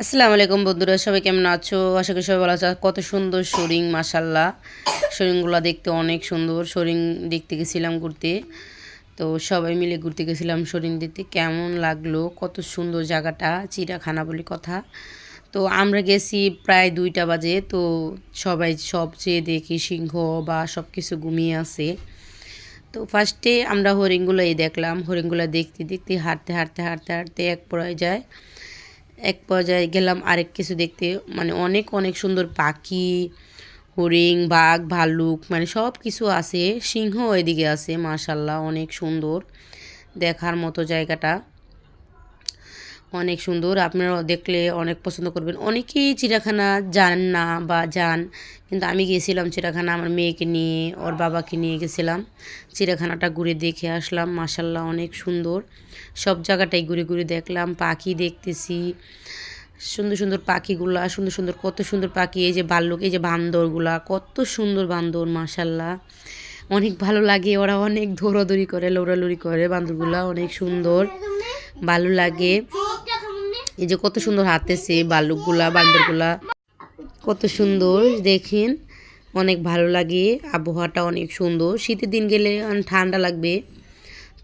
আসসালামু আলাইকুম বন্ধুরা, সবাই কেমন আছো? আশা করি সবাই ভালো আছো। কত সুন্দর শরিং মাসাল্লাহ শরিংগুলো দেখতে অনেক সুন্দর। শরিং দেখতে গেছিলাম ঘুরতে। তো সবাই মিলে ঘুরতে গেছিলাম শরিং দেখতে। কেমন লাগল? কত সুন্দর জায়গাটা চিড়াখানা বলি কথা। তো আমরা গেছি প্রায় দুইটা বাজে। তো সবাই সব চেয়ে দেখি সিংহ বা সব কিছু ঘুমিয়ে আছে। তো ফার্স্টে আমরা হরিণগুলোই দেখলাম। হরিণগুলো দেখতে দেখতে হাঁটতে হাঁটতে হাঁটতে হাঁটতে এক পর্যায়ে এক পর্যায়ে গেলাম আরেক কিছু দেখতে। মানে অনেক অনেক সুন্দর পাখি হরিং বাঘ, ভাল্লুক মানে সব কিছু আছে। সিংহ এদিকে আছে, মাশাল্লাহ, অনেক সুন্দর। দেখার মতো জায়গাটা। অনেক সুন্দর। আপনারা দেখলে অনেক পছন্দ করবেন। অনেকেই চিড়িয়াখানা যান না বা যান, কিন্তু আমি গিয়েছিলাম চিড়িয়াখানা আমার মেয়েকে নিয়ে, ওর বাবাকে নিয়ে গেছিলাম। চিড়িয়াখানাটা ঘুরে দেখে আসলাম মাসাল্লাহ অনেক সুন্দর। সব জায়গাটাই ঘুরে ঘুরে দেখলাম, পাখি দেখতেছি, সুন্দর সুন্দর পাখিগুলা, সুন্দর সুন্দর, কত সুন্দর পাখি, এই যে বাল্যক এই যে বান্দরগুলা, কত সুন্দর বান্দর মাসাল্লাহ অনেক ভালো লাগে, ওরা অনেক দৌড়াদৌড়ি করে, লৌড়ালুড়ি করে বান্দরগুলা, অনেক সুন্দর, ভালো লাগে। এই যে কত সুন্দর হাতেছে বালুকগুলা বান্দরগুলা। কত সুন্দর, দেখেন, অনেক ভালো লাগে, আবহাওয়াটা অনেক সুন্দর। শীতের দিন গেলে ঠান্ডা লাগবে।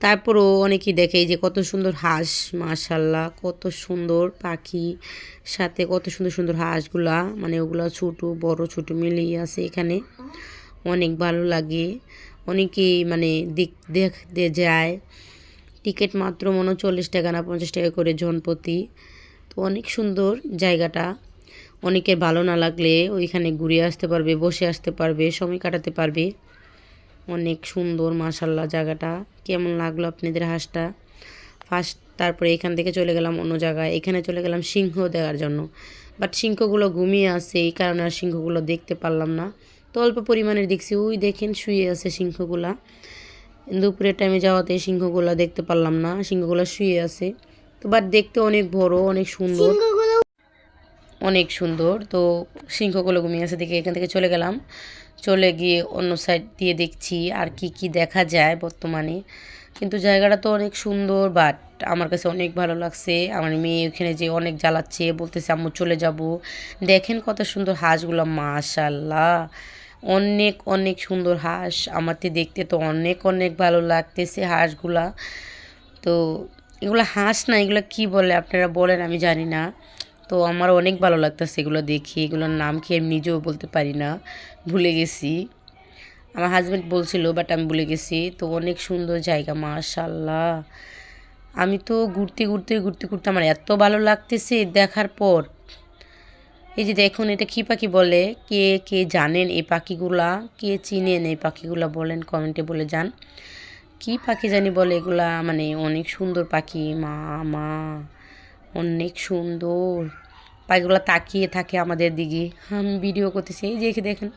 তারপরও অনেকেই দেখে যে কত সুন্দর হাঁস মাশাল্লাহ কত সুন্দর পাখি, সাথে কত সুন্দর সুন্দর হাঁসগুলা মানে ওগুলো ছোট, বড়, ছোট মিলিয়ে আছে এখানে। অনেক ভালো লাগে। অনেকেই মানে দিক দেখতে যায়। টিকিট মাত্র মনে চল্লিশ টাকা না পঞ্চাশ টাকা করে জনপ্রতি। অনেক সুন্দর জায়গাটা। অনেকের ভালো না লাগলে ওইখানে ঘুরে আসতে পারবে, বসে আসতে পারবে, সময় কাটাতে পারবে। অনেক সুন্দর মাসাল্লাহ জায়গাটা। কেমন লাগল আপনাদের হাঁসটা? ফার্স্ট তারপরে এখান থেকে চলে গেলাম অন্য জায়গায়। এখানে চলে গেলাম সিংহ দেখার জন্য। বাট সিংহগুলো ঘুমিয়ে আছে, এই কারণে আর সিংহগুলো দেখতে পারলাম না। তো অল্প পরিমাণের দেখছি। ওই দেখেন শুয়ে আছে সিংহগুলা। দুপুরের টাইমে যাওয়াতে সিংহগুলো দেখতে পারলাম না। সিংহগুলো শুয়ে আছে। তো বাট দেখতে অনেক বড় অনেক সুন্দর। অনেক সুন্দর। তো সিংহগুলো ঘুমিয়ে আছে দেখে এখান থেকে চলে গেলাম। চলে গিয়ে অন্য সাইড দিয়ে দেখছি আর কি কি দেখা যায় বর্তমানে। কিন্তু জায়গাটা তো অনেক সুন্দর বাট আমার কাছে অনেক ভালো লাগছে। আমার মেয়ে ওখানে যে অনেক জ্বালাচ্ছে বলতেছে আম্মু চলে যাব। দেখেন কত সুন্দর হাঁসগুলো মাশাল্লাহ অনেক অনেক সুন্দর হাঁস। আমাকে দেখতে তো অনেক অনেক ভালো লাগতেছে হাঁসগুলা। তো এগুলো হাঁস না, এগুলো কি বলে আপনারা বলেন, আমি জানি না। তো আমার অনেক ভালো লাগতেছে এগুলো দেখি, এগুলোর নাম কি আমি নিজেও বলতে পারি না, ভুলে গেছি। আমার হাজব্যান্ড বলছিল বাট আমি ভুলে গেছি। তো অনেক সুন্দর জায়গা মাশাল্লাহ আমি তো ঘুরতে ঘুরতে ঘুরতে ঘুরতে আমার এত ভালো লাগতেছে দেখার পর। এই যে দেখুন, এটা কী পাখি বলে? কে কে জানেন এই পাখিগুলা? কে চিনেন এই পাখিগুলা বলেন কমেন্টে বলে যান। কি পাখি জানি বলে এগুলা? মানে অনেক সুন্দর পাখি, মা মা, অনেক সুন্দর। পাখিগুলো তাকিয়ে থাকে আমাদের দিকে। আমি ভিডিও করতেছি, এই যে দেখেন,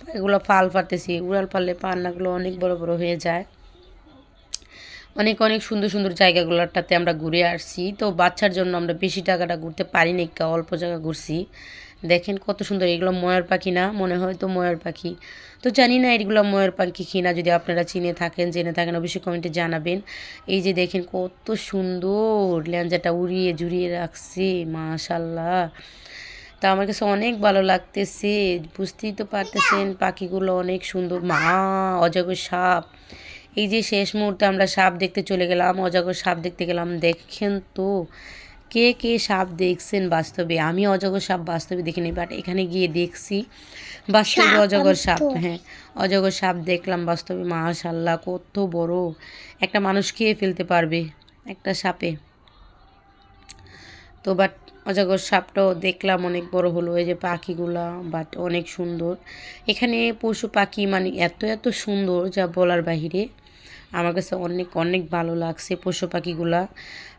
পাখিগুলো পাল ফাটতেছি, উড়াল পারলে পান্নাগুলো অনেক বড় বড় হয়ে যায়। অনেক অনেক সুন্দর সুন্দর জায়গাগুলোটাতে আমরা ঘুরে আসছি। তো বাচ্চার জন্য আমরা বেশি টাকাটা ঘুরতে পারিনি অল্প জায়গা ঘুরছি। দেখেন কত সুন্দর, এগুলো ময়ূর পাখি না? মনে হয় তো ময়ূর পাখি। তো জানি না এগুলো ময়ূর পাখি কিনা, যদি আপনারা চিনে থাকেন, জেনে থাকেন, অবশ্যই কমেন্টে জানাবেন। এই যে দেখেন কত সুন্দর ল্যাঞ্জাটা উড়িয়ে জুড়িয়ে রাখছে মাশাল্লাহ তা আমার কাছে অনেক ভালো লাগতেছে, বুঝতেই তো পারতেছেন পাখিগুলো অনেক সুন্দর। মা, অজগর সাপ। এই যে শেষ মুহূর্তে আমরা সাপ দেখতে চলে গেলাম, অজগর সাপ দেখতে গেলাম, দেখেন তো। কে কে সাপ দেখছেন বাস্তবে? আমি অজগর সাপ বাস্তবে দেখিনি বাট এখানে গিয়ে দেখছি বাস্তবে অজগর সাপ হ্যাঁ। অজগর সাপ দেখলাম বাস্তবে মাশাল্লাহ কত বড়। একটা মানুষ খেয়ে ফেলতে পারবে একটা সাপে। তো বাট অজগর সাপটাও দেখলাম অনেক বড় হলো এই যে পাখিগুলা বাট অনেক সুন্দর। এখানে পশু পাখি মানে এত এত সুন্দর যা বলার বাহিরে। আমার কাছে অনেক অনেক ভালো লাগছে পশু পাখিগুলা।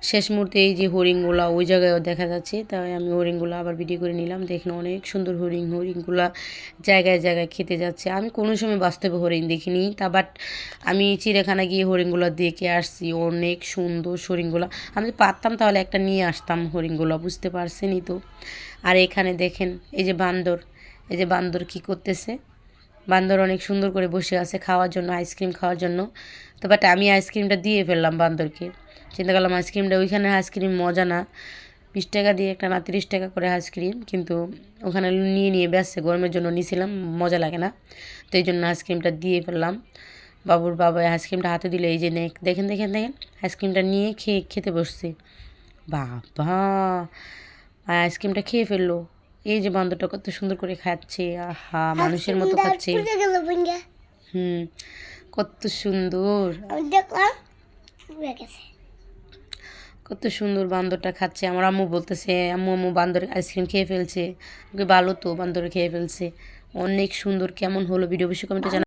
শেষ মুহূর্তে এই যে হরিণগুলা, ওই জায়গায়ও দেখা যাচ্ছে। তাই আমি হরিণগুলো আবার ভিডিও করে নিলাম। দেখেন অনেক সুন্দর হরিণ, হরিণগুলা জায়গায় জায়গায় খেতে যাচ্ছে। আমি কোনো সময় বাস্তবে হরিণ দেখিনি, তা বাট আমি চিড়িয়াখানা গিয়ে হরিণগুলো দেখে আসছি। অনেক সুন্দর হরিণগুলা। আমি পারতাম তাহলে একটা নিয়ে আসতাম হরিণগুলো, বুঝতে পারছেনই তো। আর এখানে দেখেন, এই যে বান্দর, এই যে বান্দর কি করতেছে? বান্দর অনেক সুন্দর করে বসে আছে খাওয়ার জন্য, আইসক্রিম খাওয়ার জন্য। তো বাট আমি আইসক্রিমটা দিয়ে ফেললাম বান্দরকে। চিন্তা করলাম আইসক্রিমটা ওইখানে আইসক্রিম মজা না। বিশ টাকা দিয়ে একটা না তিরিশ টাকা করে আইসক্রিম, কিন্তু ওখানে নিয়ে নিয়ে ব্যস্ত গরমের জন্য নিয়েছিলাম মজা লাগে না। তো এই জন্য আইসক্রিমটা দিয়ে ফেললাম। বাবুর বাবা আইসক্রিমটা হাতে দিলে, এই যে নে দেখেন দেখেন দেখেন, আইসক্রিমটা নিয়ে খেয়ে খেতে বসছে। বাবা, আইসক্রিমটা খেয়ে ফেলল। এই যে বান্দরটা কত সুন্দর করে খাচ্ছে আহা মানুষের মতো খাচ্ছে। হুম কত সুন্দর। কত সুন্দর বান্দরটা খাচ্ছে। আমার আম্মু বলতেছে আম্মু আম্মু বান্দর আইসক্রিম খেয়ে ফেলছে। ওকে ভালো তো বান্দর খেয়ে ফেলছে। অনেক সুন্দর কেমন হলো? ভিডিও বেশি কমেন্টে জানা